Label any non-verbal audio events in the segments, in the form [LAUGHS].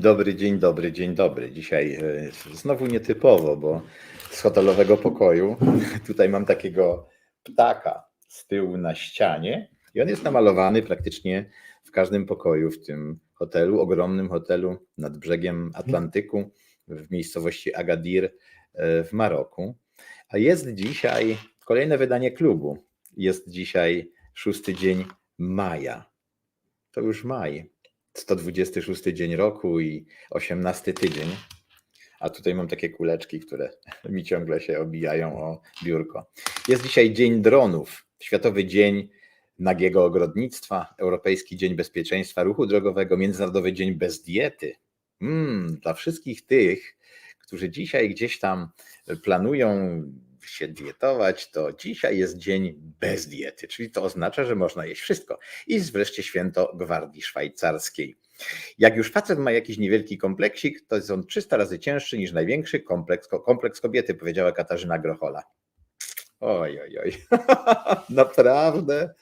Dobry dzień dobry, dzień dobry. Dzisiaj e, znowu nietypowo, bo z hotelowego pokoju [LAUGHS] tutaj mam takiego ptaka z tyłu na ścianie i on jest namalowany praktycznie w każdym pokoju w tym hotelu, ogromnym hotelu nad brzegiem Atlantyku w miejscowości Agadir e, w Maroku. A jest dzisiaj kolejne wydanie klubu. Jest dzisiaj szósty dzień maja. To już maj. 126 dzień roku i 18 tydzień. A tutaj mam takie kuleczki, które [LAUGHS] mi ciągle się obijają o biurko. Jest dzisiaj Dzień Dronów, Światowy Dzień Nagiego Ogrodnictwa, Europejski Dzień Bezpieczeństwa Ruchu Drogowego, Międzynarodowy Dzień Bez Diety. Mm, dla wszystkich tych, którzy dzisiaj gdzieś tam planują się dietować, to dzisiaj jest dzień bez diety, czyli to oznacza, że można jeść wszystko. I wreszcie święto Gwardii Szwajcarskiej. Jak już facet ma jakiś niewielki kompleksik, to jest on 300 razy cięższy niż największy kompleks, kompleks kobiety, powiedziała Katarzyna Grochola. Oj, oj, oj. [LAUGHS] Naprawdę?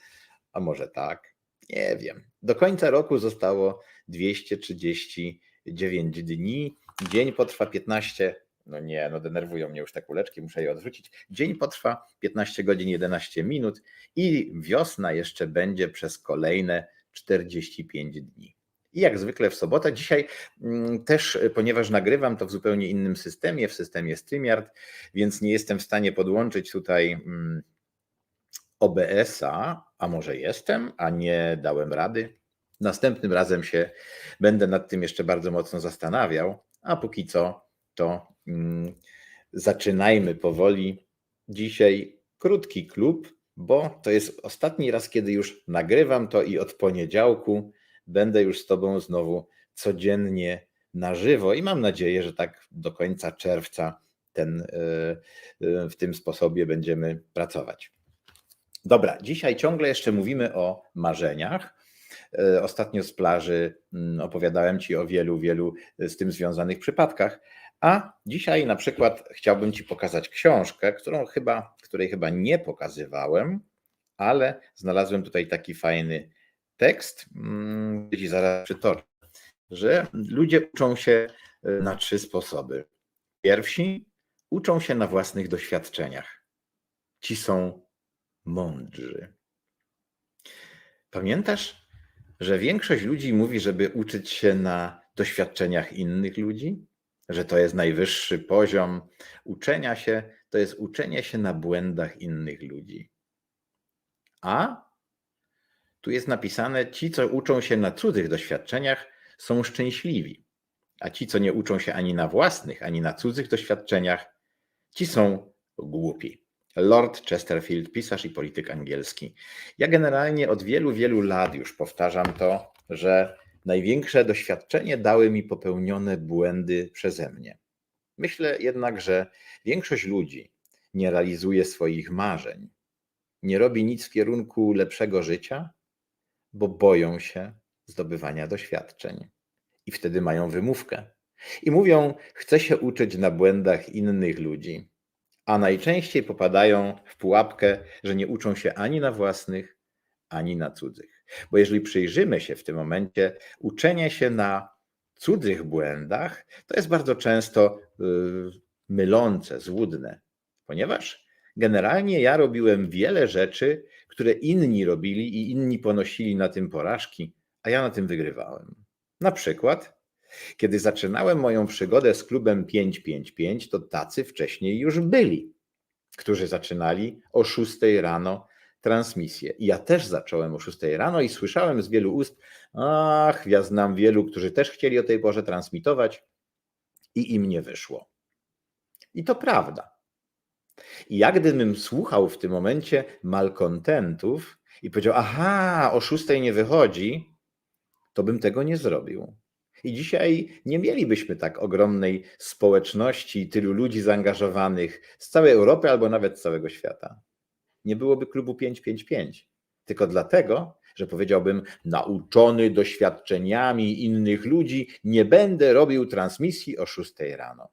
A może tak? Nie wiem. Do końca roku zostało 239 dni. Dzień potrwa 15 no nie, no denerwują mnie już te kuleczki, muszę je odwrócić. Dzień potrwa 15 godzin 11 minut i wiosna jeszcze będzie przez kolejne 45 dni. I jak zwykle w sobotę, dzisiaj mm, też, ponieważ nagrywam to w zupełnie innym systemie, w systemie StreamYard, więc nie jestem w stanie podłączyć tutaj mm, OBS-a, a może jestem, a nie dałem rady. Następnym razem się będę nad tym jeszcze bardzo mocno zastanawiał, a póki co to mm, zaczynajmy powoli. Dzisiaj krótki klub, bo to jest ostatni raz, kiedy już nagrywam to i od poniedziałku będę już z Tobą znowu codziennie na żywo i mam nadzieję, że tak do końca czerwca ten, e, e, w tym sposobie będziemy pracować. Dobra, dzisiaj ciągle jeszcze mówimy o marzeniach. E, ostatnio z plaży mm, opowiadałem Ci o wielu, wielu z tym związanych przypadkach, a dzisiaj na przykład chciałbym Ci pokazać książkę, którą chyba, której chyba nie pokazywałem, ale znalazłem tutaj taki fajny tekst, mm, Ci zaraz przytoczę, że ludzie uczą się e, na trzy sposoby. Pierwsi uczą się na własnych doświadczeniach. Ci są mądrzy. Pamiętasz, że większość ludzi mówi, żeby uczyć się na doświadczeniach innych ludzi? Że to jest najwyższy poziom uczenia się, to jest uczenie się na błędach innych ludzi. A tu jest napisane: ci, co uczą się na cudzych doświadczeniach, są szczęśliwi, a ci, co nie uczą się ani na własnych, ani na cudzych doświadczeniach, ci są głupi. Lord Chesterfield, pisarz i polityk angielski. Ja generalnie od wielu, wielu lat już powtarzam to, że Największe doświadczenie dały mi popełnione błędy przeze mnie. Myślę jednak, że większość ludzi nie realizuje swoich marzeń, nie robi nic w kierunku lepszego życia, bo boją się zdobywania doświadczeń. I wtedy mają wymówkę. I mówią, chcę się uczyć na błędach innych ludzi, a najczęściej popadają w pułapkę, że nie uczą się ani na własnych, ani na cudzych. Bo jeżeli przyjrzymy się w tym momencie, uczenie się na cudzych błędach, to jest bardzo często y, mylące, złudne, ponieważ generalnie ja robiłem wiele rzeczy, które inni robili i inni ponosili na tym porażki, a ja na tym wygrywałem. Na przykład, kiedy zaczynałem moją przygodę z klubem 555, to tacy wcześniej już byli, którzy zaczynali o 6 rano transmisję. I ja też zacząłem o 6 rano i słyszałem z wielu ust, ach, ja znam wielu, którzy też chcieli o tej porze transmitować i im nie wyszło. I to prawda. I jak gdybym słuchał w tym momencie malkontentów i powiedział, aha, o 6 nie wychodzi, to bym tego nie zrobił. I dzisiaj nie mielibyśmy tak ogromnej społeczności, tylu ludzi zaangażowanych z całej Europy albo nawet z całego świata nie byłoby klubu 555. Tylko dlatego, że powiedziałbym, nauczony doświadczeniami innych ludzi, nie będę robił transmisji o 6 rano.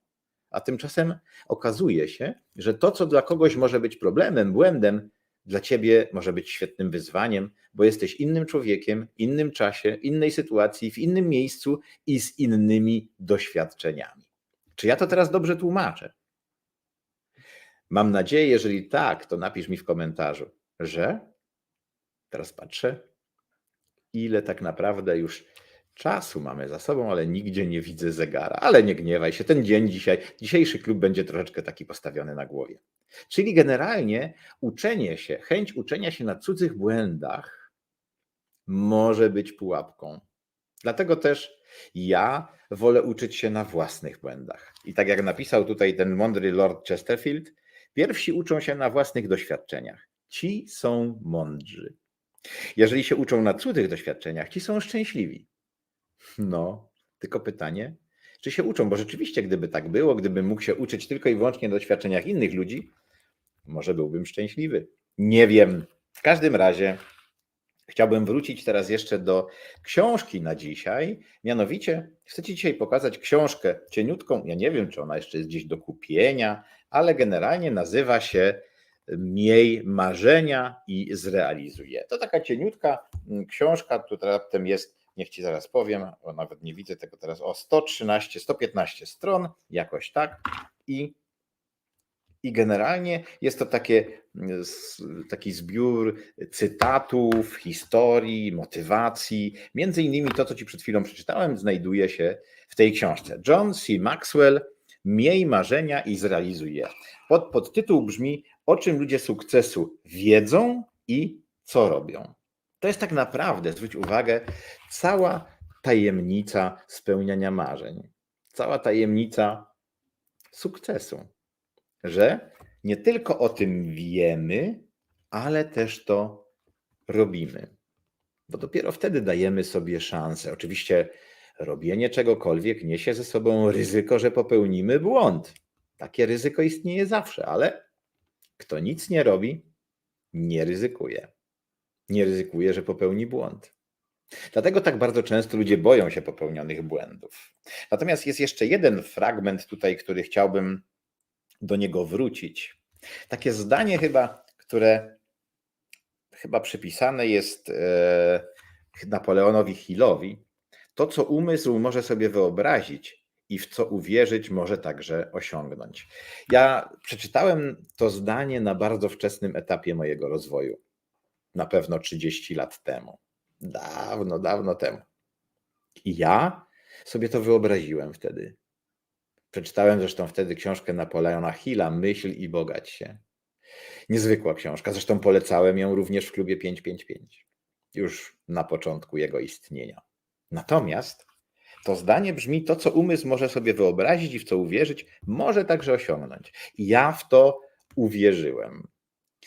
A tymczasem okazuje się, że to, co dla kogoś może być problemem, błędem, dla ciebie może być świetnym wyzwaniem, bo jesteś innym człowiekiem, innym czasie, innej sytuacji, w innym miejscu i z innymi doświadczeniami. Czy ja to teraz dobrze tłumaczę? Mam nadzieję, jeżeli tak, to napisz mi w komentarzu, że teraz patrzę, ile tak naprawdę już czasu mamy za sobą, ale nigdzie nie widzę zegara. Ale nie gniewaj się, ten dzień dzisiaj, dzisiejszy klub będzie troszeczkę taki postawiony na głowie. Czyli generalnie uczenie się, chęć uczenia się na cudzych błędach może być pułapką. Dlatego też ja wolę uczyć się na własnych błędach. I tak jak napisał tutaj ten mądry Lord Chesterfield, pierwsi uczą się na własnych doświadczeniach. Ci są mądrzy. Jeżeli się uczą na cudzych doświadczeniach, ci są szczęśliwi. No, tylko pytanie, czy się uczą? Bo rzeczywiście, gdyby tak było, gdybym mógł się uczyć tylko i wyłącznie na doświadczeniach innych ludzi, może byłbym szczęśliwy. Nie wiem. W każdym razie chciałbym wrócić teraz jeszcze do książki na dzisiaj. Mianowicie chcę Ci dzisiaj pokazać książkę cieniutką. Ja nie wiem, czy ona jeszcze jest gdzieś do kupienia, ale generalnie nazywa się Miej marzenia i zrealizuj je. To taka cieniutka mm, książka, tu raptem jest niech ci zaraz powiem, bo nawet nie widzę tego teraz, o 113, 115 stron, jakoś tak. I, i generalnie jest to takie, taki zbiór cytatów, historii, motywacji. Między innymi to, co ci przed chwilą przeczytałem, znajduje się w tej książce. John C. Maxwell, Miej marzenia i zrealizuj je. Pod, pod tytuł brzmi, o czym ludzie sukcesu wiedzą i co robią. To jest tak naprawdę, zwróć uwagę, cała tajemnica spełniania marzeń, cała tajemnica sukcesu, że nie tylko o tym wiemy, ale też to robimy. Bo dopiero wtedy dajemy sobie szansę. Oczywiście robienie czegokolwiek niesie ze sobą ryzyko, że popełnimy błąd. Takie ryzyko istnieje zawsze, ale kto nic nie robi, nie ryzykuje nie ryzykuje, że popełni błąd. Dlatego tak bardzo często ludzie boją się popełnionych błędów. Natomiast jest jeszcze jeden fragment tutaj, który chciałbym do niego wrócić. Takie zdanie chyba, które chyba przypisane jest e, Napoleonowi Hillowi. To, co umysł może sobie wyobrazić i w co uwierzyć, może także osiągnąć. Ja przeczytałem to zdanie na bardzo wczesnym etapie mojego rozwoju na pewno 30 lat temu. Dawno, dawno temu. I ja sobie to wyobraziłem wtedy. Przeczytałem zresztą wtedy książkę Napoleona Hilla, Myśl i bogać się. Niezwykła książka, zresztą polecałem ją również w klubie 555, już na początku jego istnienia. Natomiast to zdanie brzmi: to, co umysł może sobie wyobrazić i w co uwierzyć, może także osiągnąć. I ja w to uwierzyłem.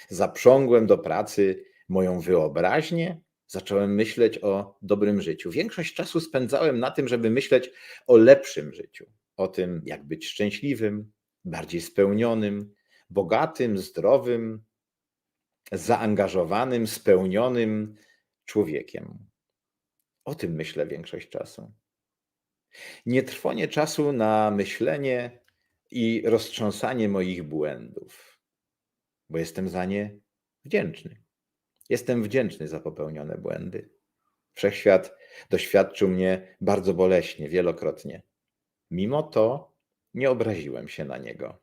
Zaprzągłem do pracy moją wyobraźnię, zacząłem myśleć o dobrym życiu. Większość czasu spędzałem na tym, żeby myśleć o lepszym życiu, o tym, jak być szczęśliwym, bardziej spełnionym, bogatym, zdrowym, zaangażowanym, spełnionym człowiekiem. O tym myślę większość czasu. Nie trwonie czasu na myślenie i roztrząsanie moich błędów, bo jestem za nie wdzięczny. Jestem wdzięczny za popełnione błędy. Wszechświat doświadczył mnie bardzo boleśnie, wielokrotnie. Mimo to nie obraziłem się na niego.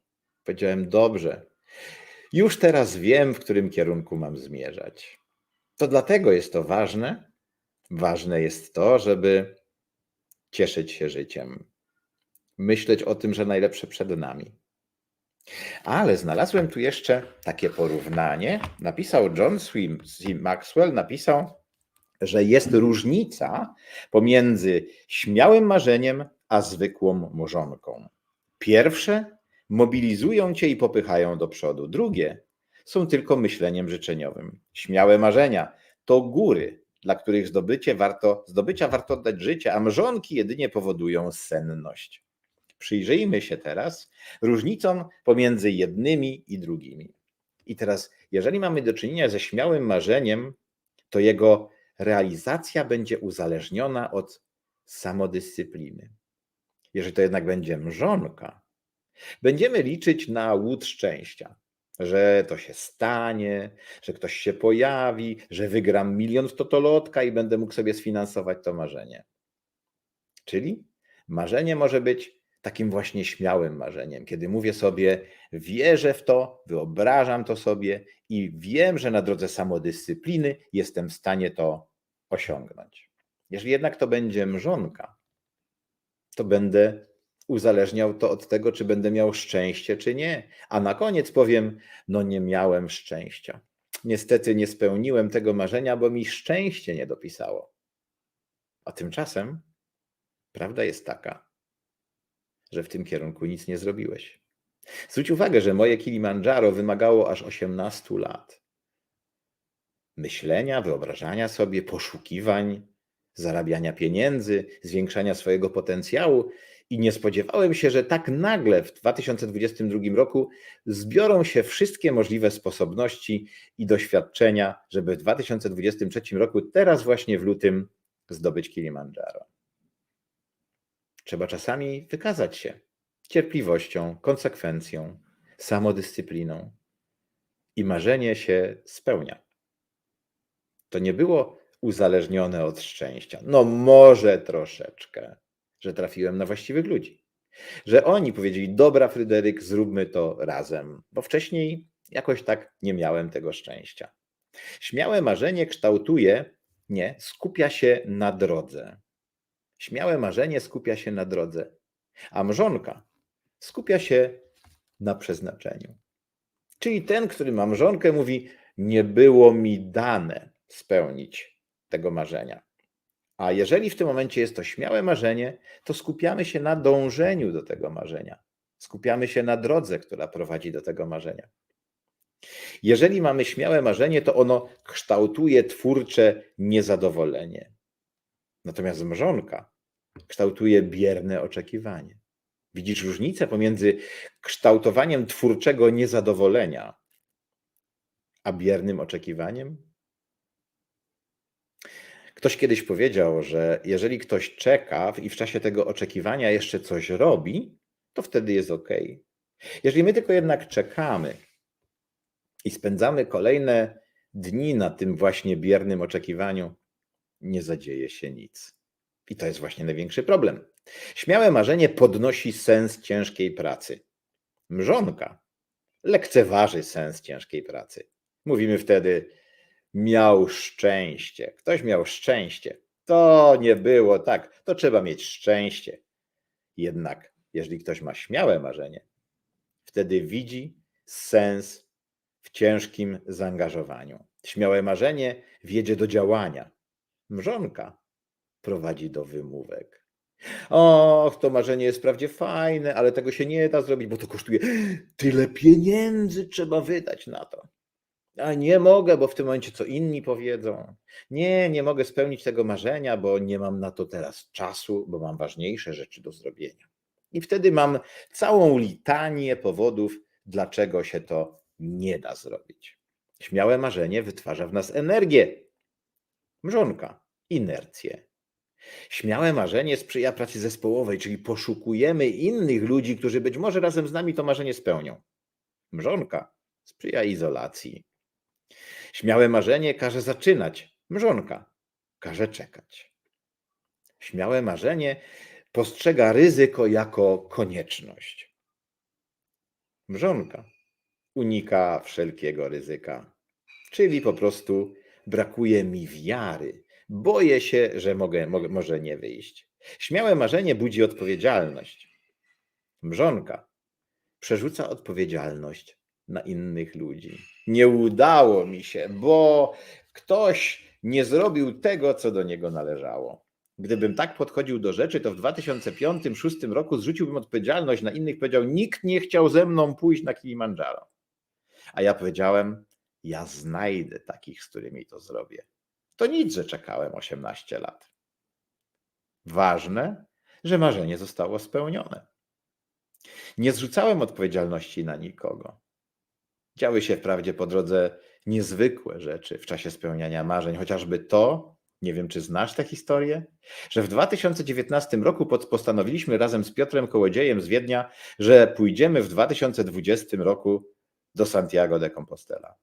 Powiedziałem: Dobrze, już teraz wiem, w którym kierunku mam zmierzać. To dlatego jest to ważne. Ważne jest to, żeby cieszyć się życiem, myśleć o tym, że najlepsze przed nami. Ale znalazłem tu jeszcze takie porównanie. Napisał John C. Maxwell, napisał, że jest różnica pomiędzy śmiałym marzeniem a zwykłą morzonką. Pierwsze mobilizują cię i popychają do przodu. Drugie są tylko myśleniem życzeniowym. Śmiałe marzenia to góry, dla których zdobycie warto, zdobycia warto oddać życie, a mrzonki jedynie powodują senność. Przyjrzyjmy się teraz różnicom pomiędzy jednymi i drugimi. I teraz, jeżeli mamy do czynienia ze śmiałym marzeniem, to jego realizacja będzie uzależniona od samodyscypliny. Jeżeli to jednak będzie mrzonka, będziemy liczyć na łód szczęścia. że to się stanie, że ktoś się pojawi, że wygram milion w totolotka i będę mógł sobie sfinansować to marzenie. Czyli marzenie może być takim właśnie śmiałym marzeniem, kiedy mówię sobie, wierzę w to, wyobrażam to sobie i wiem, że na drodze samodyscypliny jestem w stanie to osiągnąć. Jeżeli jednak to będzie mrzonka, to będę uzależniał to od tego, czy będę miał szczęście, czy nie. A na koniec powiem: No, nie miałem szczęścia. Niestety nie spełniłem tego marzenia, bo mi szczęście nie dopisało. A tymczasem prawda jest taka, że w tym kierunku nic nie zrobiłeś. Zwróć uwagę, że moje Kilimandżaro wymagało aż 18 lat. Myślenia, wyobrażania sobie, poszukiwań, zarabiania pieniędzy, zwiększania swojego potencjału i nie spodziewałem się, że tak nagle w 2022 roku zbiorą się wszystkie możliwe sposobności i doświadczenia, żeby w 2023 roku, teraz właśnie w lutym, zdobyć Kilimandżaro. Trzeba czasami wykazać się cierpliwością, konsekwencją, samodyscypliną i marzenie się spełnia. To nie było uzależnione od szczęścia. No, może troszeczkę, że trafiłem na właściwych ludzi. Że oni powiedzieli: Dobra, Fryderyk, zróbmy to razem, bo wcześniej jakoś tak nie miałem tego szczęścia. Śmiałe marzenie kształtuje, nie, skupia się na drodze. Śmiałe marzenie skupia się na drodze, a mrzonka skupia się na przeznaczeniu. Czyli ten, który ma mrzonkę, mówi: Nie było mi dane spełnić tego marzenia. A jeżeli w tym momencie jest to śmiałe marzenie, to skupiamy się na dążeniu do tego marzenia. Skupiamy się na drodze, która prowadzi do tego marzenia. Jeżeli mamy śmiałe marzenie, to ono kształtuje twórcze niezadowolenie. Natomiast mrzonka kształtuje bierne oczekiwanie. Widzisz różnicę pomiędzy kształtowaniem twórczego niezadowolenia a biernym oczekiwaniem? Ktoś kiedyś powiedział, że jeżeli ktoś czeka i w czasie tego oczekiwania jeszcze coś robi, to wtedy jest ok. Jeżeli my tylko jednak czekamy i spędzamy kolejne dni na tym właśnie biernym oczekiwaniu, nie zadzieje się nic. I to jest właśnie największy problem. Śmiałe marzenie podnosi sens ciężkiej pracy. Mrzonka lekceważy sens ciężkiej pracy. Mówimy wtedy, miał szczęście. Ktoś miał szczęście. To nie było tak. To trzeba mieć szczęście. Jednak, jeżeli ktoś ma śmiałe marzenie, wtedy widzi sens w ciężkim zaangażowaniu. Śmiałe marzenie wiedzie do działania. Mrzonka prowadzi do wymówek. Och, to marzenie jest wprawdzie fajne, ale tego się nie da zrobić, bo to kosztuje tyle pieniędzy, trzeba wydać na to. A nie mogę, bo w tym momencie co inni powiedzą. Nie, nie mogę spełnić tego marzenia, bo nie mam na to teraz czasu, bo mam ważniejsze rzeczy do zrobienia. I wtedy mam całą litanię powodów, dlaczego się to nie da zrobić. Śmiałe marzenie wytwarza w nas energię. Mrzonka, inercję. Śmiałe marzenie sprzyja pracy zespołowej, czyli poszukujemy innych ludzi, którzy być może razem z nami to marzenie spełnią. Mrzonka sprzyja izolacji. Śmiałe marzenie każe zaczynać. Mrzonka każe czekać. Śmiałe marzenie postrzega ryzyko jako konieczność. Mrzonka unika wszelkiego ryzyka, czyli po prostu brakuje mi wiary. Boję się, że mogę, mogę, może nie wyjść. Śmiałe marzenie budzi odpowiedzialność. Mrzonka przerzuca odpowiedzialność na innych ludzi. Nie udało mi się, bo ktoś nie zrobił tego, co do niego należało. Gdybym tak podchodził do rzeczy, to w 2005-2006 roku zrzuciłbym odpowiedzialność na innych, powiedział: Nikt nie chciał ze mną pójść na Kilimandżaro. A ja powiedziałem: Ja znajdę takich, z którymi to zrobię. To nic, że czekałem 18 lat. Ważne, że marzenie zostało spełnione. Nie zrzucałem odpowiedzialności na nikogo. Działy się wprawdzie po drodze niezwykłe rzeczy w czasie spełniania marzeń, chociażby to, nie wiem czy znasz tę historię, że w 2019 roku postanowiliśmy razem z Piotrem Kołodziejem z Wiednia, że pójdziemy w 2020 roku do Santiago de Compostela.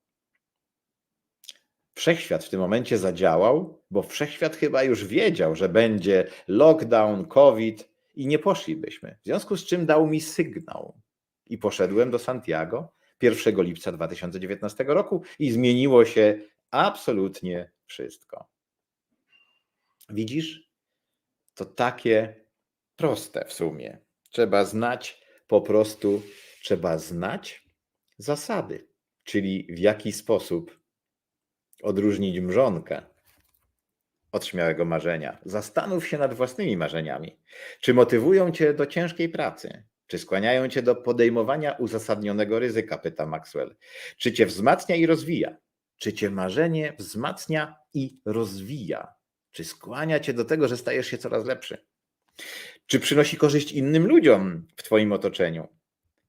Wszechświat w tym momencie zadziałał, bo wszechświat chyba już wiedział, że będzie lockdown, COVID i nie poszlibyśmy. W związku z czym dał mi sygnał i poszedłem do Santiago 1 lipca 2019 roku i zmieniło się absolutnie wszystko. Widzisz? To takie proste w sumie. Trzeba znać po prostu, trzeba znać zasady, czyli w jaki sposób odróżnić mrzonkę od śmiałego marzenia. Zastanów się nad własnymi marzeniami. Czy motywują cię do ciężkiej pracy? Czy skłaniają cię do podejmowania uzasadnionego ryzyka? Pyta Maxwell. Czy cię wzmacnia i rozwija? Czy cię marzenie wzmacnia i rozwija? Czy skłania cię do tego, że stajesz się coraz lepszy? Czy przynosi korzyść innym ludziom w twoim otoczeniu?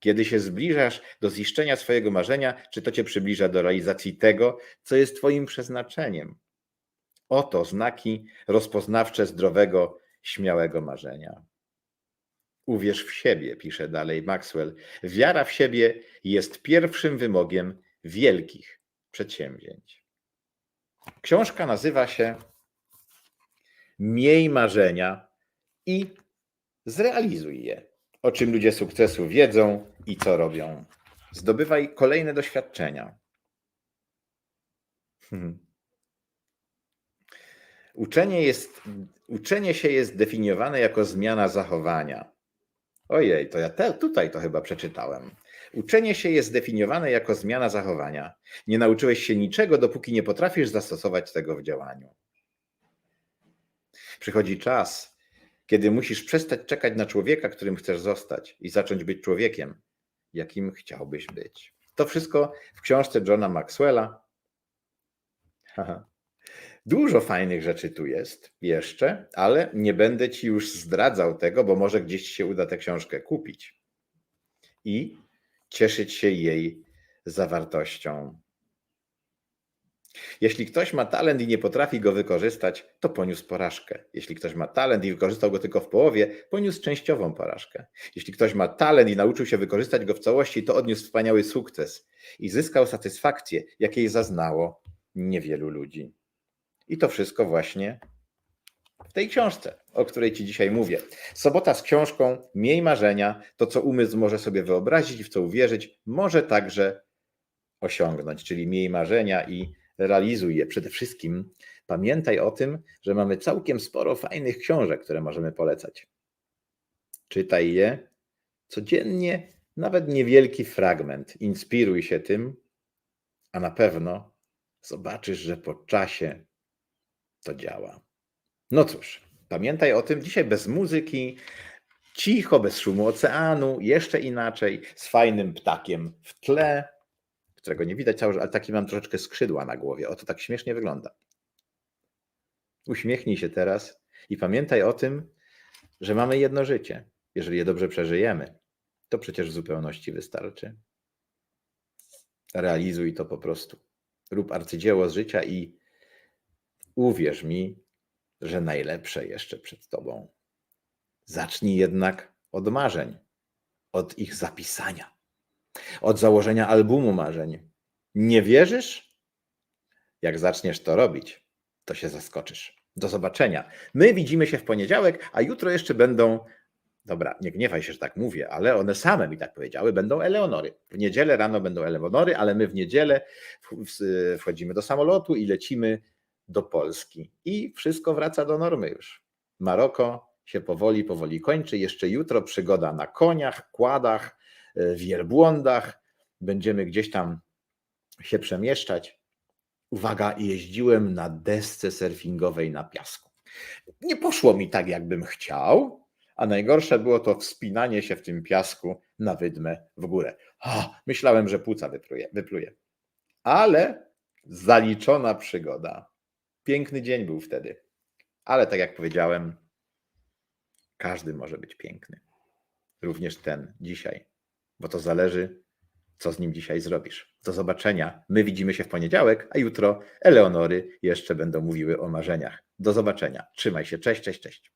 Kiedy się zbliżasz do ziszczenia swojego marzenia, czy to cię przybliża do realizacji tego, co jest twoim przeznaczeniem? Oto znaki rozpoznawcze zdrowego, śmiałego marzenia. Uwierz w siebie, pisze dalej Maxwell. Wiara w siebie jest pierwszym wymogiem wielkich przedsięwzięć. Książka nazywa się Miej marzenia i zrealizuj je. O czym ludzie sukcesu wiedzą i co robią. Zdobywaj kolejne doświadczenia. Hmm. Uczenie, jest, uczenie się jest definiowane jako zmiana zachowania. Ojej, to ja te, tutaj to chyba przeczytałem. Uczenie się jest definiowane jako zmiana zachowania. Nie nauczyłeś się niczego, dopóki nie potrafisz zastosować tego w działaniu. Przychodzi czas, kiedy musisz przestać czekać na człowieka, którym chcesz zostać i zacząć być człowiekiem, jakim chciałbyś być. To wszystko w książce Johna Maxwella. Haha. Dużo fajnych rzeczy tu jest jeszcze, ale nie będę ci już zdradzał tego, bo może gdzieś się uda tę książkę kupić i cieszyć się jej zawartością. Jeśli ktoś ma talent i nie potrafi go wykorzystać, to poniósł porażkę. Jeśli ktoś ma talent i wykorzystał go tylko w połowie, poniósł częściową porażkę. Jeśli ktoś ma talent i nauczył się wykorzystać go w całości, to odniósł wspaniały sukces i zyskał satysfakcję, jakiej zaznało niewielu ludzi. I to wszystko właśnie w tej książce, o której Ci dzisiaj mówię. Sobota z książką Miej marzenia, to co umysł może sobie wyobrazić i w co uwierzyć, może także osiągnąć, czyli miej marzenia i realizuj je. Przede wszystkim pamiętaj o tym, że mamy całkiem sporo fajnych książek, które możemy polecać. Czytaj je codziennie, nawet niewielki fragment. Inspiruj się tym, a na pewno zobaczysz, że po czasie to działa. No cóż, pamiętaj o tym dzisiaj bez muzyki, cicho, bez szumu oceanu, jeszcze inaczej, z fajnym ptakiem w tle, którego nie widać cały, ale taki mam troszeczkę skrzydła na głowie. Oto tak śmiesznie wygląda. Uśmiechnij się teraz i pamiętaj o tym, że mamy jedno życie. Jeżeli je dobrze przeżyjemy, to przecież w zupełności wystarczy. Realizuj to po prostu. Rób arcydzieło z życia i uwierz mi, że najlepsze jeszcze przed tobą. Zacznij jednak od marzeń, od ich zapisania od założenia albumu marzeń. Nie wierzysz? Jak zaczniesz to robić, to się zaskoczysz. Do zobaczenia. My widzimy się w poniedziałek, a jutro jeszcze będą. Dobra, nie gniewaj się, że tak mówię, ale one same mi tak powiedziały, będą Eleonory. W niedzielę rano będą Eleonory, ale my w niedzielę wchodzimy do samolotu i lecimy do Polski. I wszystko wraca do normy już. Maroko się powoli, powoli kończy. Jeszcze jutro przygoda na koniach, kładach, w wielbłądach, będziemy gdzieś tam się przemieszczać. Uwaga, jeździłem na desce surfingowej na piasku. Nie poszło mi tak, jakbym chciał, a najgorsze było to wspinanie się w tym piasku na wydmę w górę. O, myślałem, że płuca wypluje, wypluje. Ale zaliczona przygoda. Piękny dzień był wtedy. Ale tak jak powiedziałem, każdy może być piękny. Również ten dzisiaj bo to zależy, co z nim dzisiaj zrobisz. Do zobaczenia. My widzimy się w poniedziałek, a jutro Eleonory jeszcze będą mówiły o marzeniach. Do zobaczenia. Trzymaj się. Cześć, cześć, cześć.